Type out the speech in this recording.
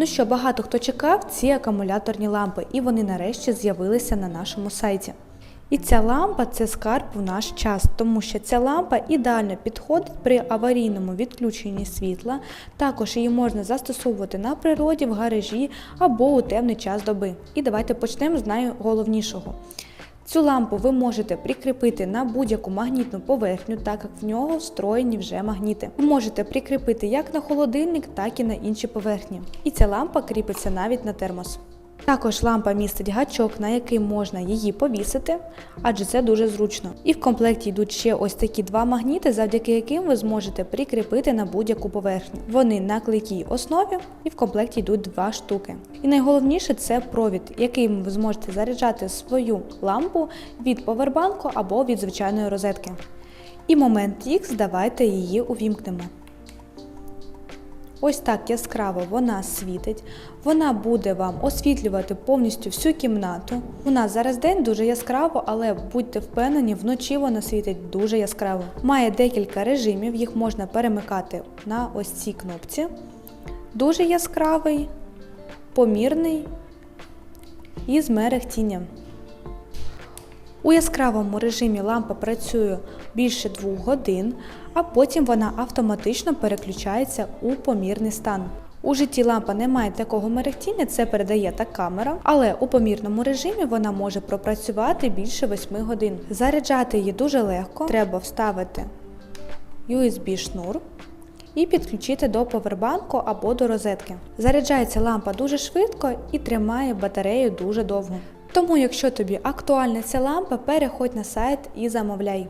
Ну що, багато хто чекав ці акумуляторні лампи, і вони нарешті з'явилися на нашому сайті. І ця лампа це скарб в наш час, тому що ця лампа ідеально підходить при аварійному відключенні світла. Також її можна застосовувати на природі, в гаражі або у темний час доби. І давайте почнемо з найголовнішого. Цю лампу ви можете прикріпити на будь-яку магнітну поверхню, так як в нього встроєні вже магніти. Ви можете прикріпити як на холодильник, так і на інші поверхні. І ця лампа кріпиться навіть на термос. Також лампа містить гачок, на який можна її повісити, адже це дуже зручно. І в комплекті йдуть ще ось такі два магніти, завдяки яким ви зможете прикріпити на будь-яку поверхню. Вони на клейкій основі і в комплекті йдуть два штуки. І найголовніше це провід, яким ви зможете заряджати свою лампу від повербанку або від звичайної розетки. І момент X давайте її увімкнемо. Ось так яскраво вона світить. Вона буде вам освітлювати повністю всю кімнату. У нас зараз день дуже яскраво, але будьте впевнені, вночі вона світить дуже яскраво. Має декілька режимів, їх можна перемикати на ось цій кнопці. Дуже яскравий, помірний і з мерехтінням. У яскравому режимі лампа працює більше 2 годин, а потім вона автоматично переключається у помірний стан. У житті лампа не має такого мерехтіння, це передає та камера, але у помірному режимі вона може пропрацювати більше 8 годин. Заряджати її дуже легко, треба вставити USB-шнур і підключити до повербанку або до розетки. Заряджається лампа дуже швидко і тримає батарею дуже довго. Тому, якщо тобі актуальна ця лампа, переходь на сайт і замовляй.